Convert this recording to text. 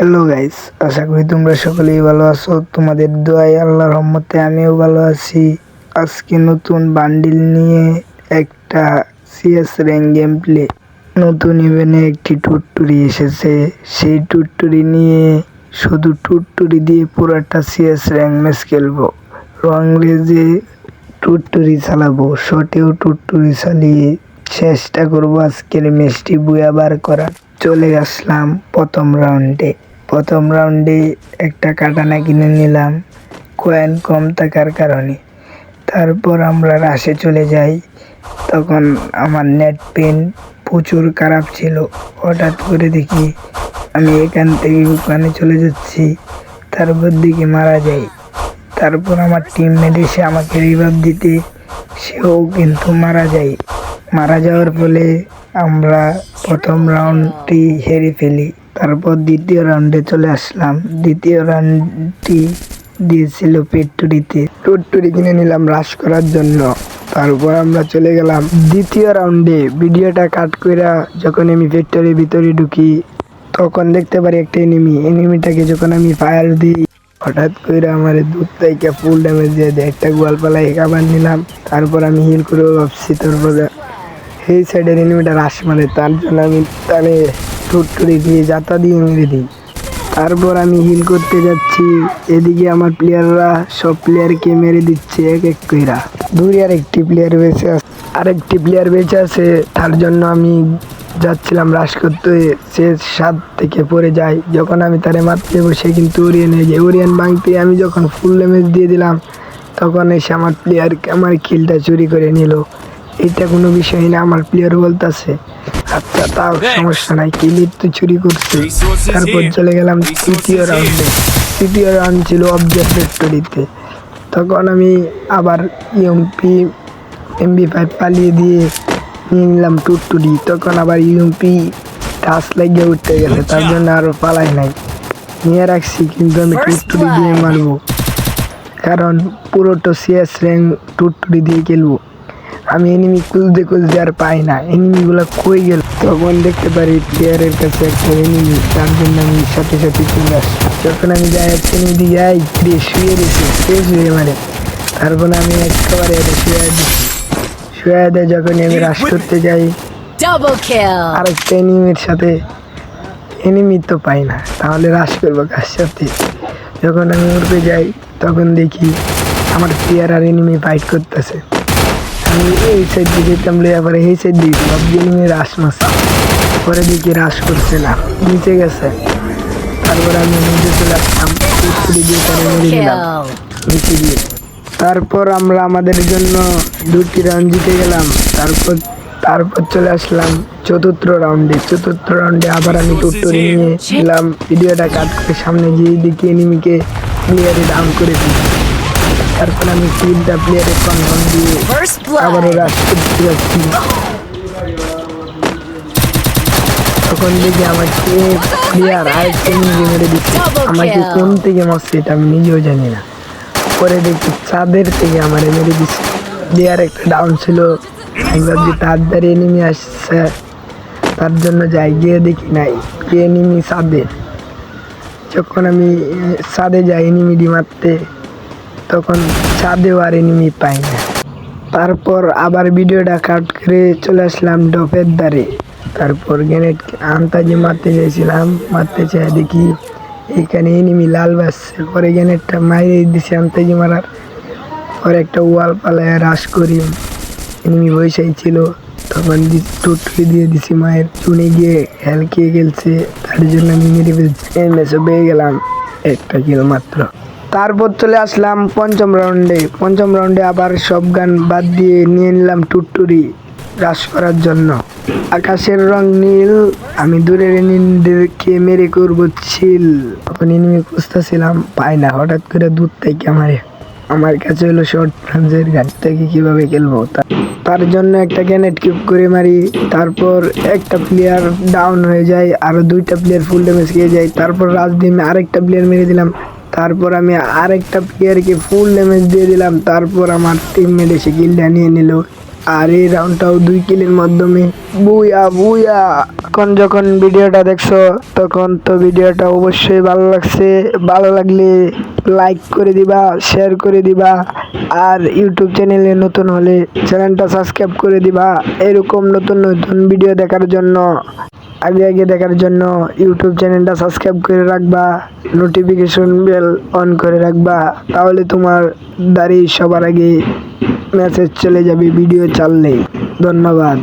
Hello guys আশা করি তোমরা সকলেই ভালো আছো। তোমাদের দোয়াই আল্লাহর রহমতে আমিও ভালো আছি। আজকে নতুন বান্ডিল নিয়ে একটা সিএস র্যাঙ্ক গেম প্লে নতুন ইভেন্টে একটি টুটটুরি এসেছে। সেই টুটটুরি নিয়ে শুধু টুটটুরি দিয়ে পুরাটা সিএস র্যাঙ্ক ম্যাচ খেলব। রং রেজে টুটটুরি চালাবো শটেও টুটটুরি চালিয়ে চেষ্টা করব আজকের ম্যাচটি বুয়া বার করার। চলে আসলাম প্রথম রাউন্ডে প্রথম রাউন্ডে একটা কাটানা কিনে নিলাম। কয়েন কম থাকার কারণে। তারপর আমরা রাশে চলে যাই। তখন আমার নেট পেন প্রচুর খারাপ ছিল। হঠাৎ করে দেখি আমি এখান থেকে ওখানে চলে যাচ্ছি। তারপর দিকে মারা যাই। তারপর আমার টিমমেট এসে আমাকে রিভাইভ দিতে। সেও কিন্তু মারা যায়। মারা যাওয়ার ফলে আমরা প্রথম রাউন্ডটি হেরে ফেলি। তারপর দ্বিতীয় রাউন্ডে চলে আসলাম। দ্বিতীয় রাউন্ডটি দিয়েছিল পেট্টুরিতে। পেট্টুরি কিনে নিলাম রাশ করার জন্য। তারপর আমরা চলে গেলাম দ্বিতীয় রাউন্ডে ভিডিওটা কাট কইরা যখন আমি ফ্যাক্টরির ভিতরে ঢুকি, তখন দেখতে পারি একটা এনিমি এনিমিটাকে যখন আমি ফায়ার দিই, হঠাৎ করে আমার দুধ থেকে ফুল ড্যামেজ দিয়ে দেয়। একটা গোয়ালপালা খাবার নিলাম। তারপর আমি হিল করে ভাবছি। তারপর এই সাইডের এনিমিটা রাশ মানে তার জন্য আমি তারে টুটটুরি দিয়ে যাতা দিয়ে মেরে দিই। তারপর আমি হিল করতে যাচ্ছি। এদিকে আমার প্লেয়াররা সব প্লেয়ারকে মেরে দিচ্ছে এক এক কইরা। দূরে আর একটি প্লেয়ার বেঁচে আছে আরেকটি প্লেয়ার বেঁচে আছে। তার জন্য আমি যাচ্ছিলাম রাশ করতে। সে সাত থেকে পড়ে যায়। যখন আমি তারে মারতে যাব, সে কিন্তু ওরিয়ান হয়ে যায়। ওরিয়ান ভাঙতে আমি যখন ফুল ড্যামেজ দিয়ে দিলাম, তখন এসে আমার প্লেয়ার আমার কিলটা চুরি করে নিল। এটা কোনো বিষয় না আমার প্লেয়ার বলতেছে আচ্ছা তাও সমস্যা নাই কিলির তো চুরি করছে? তারপর চলে গেলাম তৃতীয় রাউন্ডে তৃতীয় রাউন্ড ছিল অবজেক্ট ফ্যাক্টরিতে তখন আমি আবার ইউএমপি এমবি ফাইভ পালিয়ে দিয়ে নিয়ে নিলাম টুটটুরি। তখন আবার ইউএমপি টাচ লাগিয়ে উঠতে গেছে তার জন্য আরও পালাই নাই। নিয়ে রাখছি কিন্তু আমি টুটটুরি দিয়ে মারবো। কারণ পুরোটা সিএস র্যাঙ্ক টুটটুরি দিয়ে খেলব। আমি এনিমি খুঁজতে খুঁজতে আর পাই না। এনিমিগুলো কই গেল? তখন দেখতে পারি প্লেয়ারের কাছে একটা এনিমি তার জন্য আমি সাথে সাথে চলে আসি। যখন আমি যাই একটা এনিমি যাই দিয়ে শুয়ে দিছি সে শুয়ে মারে তারপর আমি একেবারে এটা শুয়ে দিচ্ছি শুয়ে দেয় যখন আমি রাশ করতে যাই kill! আরেকটা এনিমির সাথে এনিমি তো পাই না। তাহলে রাশ করব কার সাথে? যখন আমি উড়তে যাই তখন দেখি আমার প্লেয়ার আর এনিমি ফাইট করতেছে। আমি এই সাইড দিকে যেতাম পরে এই সাইড দিকে সব এনিমি রাশ মারছে পরে দেখি রাশ করছে না নিচে গেছে তারপর আমি নিচে চলে আসলাম। দিয়ে তারা মেরে দিলাম নিচে দিয়ে তারপর আমরা আমাদের জন্য দুটি রাউন্ড জিতে গেলাম। তারপর তারপর চলে আসলাম চতুর্থ রাউন্ডে চতুর্থ রাউন্ডে আবার আমি টুট্টুরি নিয়ে ছিলাম ভিডিওটা কাট করে সামনে গিয়ে দেখি এনিমিকে প্লেয়ারে ডাউন করে দিই। তারপর আমি তিনটা প্লেয়ারে কনফার্ম দিয়ে আবারও! করতে যাচ্ছি তখন দেখি আমাকে প্লেয়ার আরেকটা নিজে মেরে দিচ্ছে আমাকে কোন থেকে মারছে এটা আমি নিজেও জানি না। পরে দেখি চাঁদের থেকে আমার মেরে দিচ্ছে প্লেয়ার একটা ডাউন ছিল। আমি ভাবছি তার দ্বারা এনিমি আসছে। তার জন্য যাই গিয়ে দেখি নাই। এনিমি চাঁদে। যখন আমি চাঁদে যাই এনিমিডি মারতে তখন চাঁদেও আর এনিমি পাই না। তারপর আবার ভিডিওটা কাট করে চলে আসলাম ডপের দ্বারে তারপর গ্রেনেড আন্তাজি মারতে চাইছিলাম, মারতে চাই দেখি এখানে এনিমি লাল বাসছে পরে গ্রেনেডটা মাইরে দিছি আন্তাজি মারার। পরে একটা ওয়াল পালায় রাস করি। এনিমি বৈশাই ছিল তখন টুটুলি দিয়ে দিছি মায়ের চুনে গিয়ে হেল খেয়ে গেলছে। তার জন্য আমি মেরে ফেলছি। এই ম্যাচে পেয়ে গেলাম। একটা কিলো মাত্র। তারপর চলে আসলাম পঞ্চম রাউন্ডে পঞ্চম রাউন্ডে আবার সব গান বাদ দিয়ে নিয়ে নিলাম টুটটুরি রাস করার জন্য। আকাশের রং নীল, আমি দূরের এনিমিদেরকে মেরে করব ছিল। তখন এনিমি খুঁজতেছিলাম, পাই না, হঠাৎ করে দূর থেকে আমারে। আমার কাছে হলো শর্ট ফ্রান্সের গাছ থেকে কীভাবে খেলব। তা- তার জন্য একটা গ্যানেট কিপ করে মারি, তারপর একটা প্লেয়ার ডাউন হয়ে যায়, আরও দুইটা প্লেয়ার ফুল ড্যামেজ খেয়ে যায়, তারপর রাজ দিয়ে আরেকটা প্লেয়ার মেরে দিলাম। তারপর আমি আরেকটা প্লেয়ারকে ফুল ড্যামেজ দিয়ে দিলাম, তারপর আমার টিমমেট এসে কিলটা নিয়ে নিল। আর এই রাউন্ডটাও দুই কিলের মাধ্যমে। বুয়া বুয়া! এখন যখন ভিডিওটা দেখছ, তখন তো ভিডিওটা অবশ্যই ভালো লাগছে। ভালো লাগলে লাইক করে দিবা শেয়ার করে দিবা। আর ইউটিউব চ্যানেলে নতুন হলে চ্যানেলটা সাবস্ক্রাইব করে দিবা। এরকম নতুন নতুন ভিডিও দেখার জন্য। আগে আগে দেখার জন্য ইউটিউব চ্যানেলটা সাবস্ক্রাইব করে রাখবা নোটিফিকেশন বেল অন করে রাখবা, তাহলে তোমার দাঁড়িয়ে সবার আগে মেসেজ চলে যাবে ভিডিও চাললে। ধন্যবাদ।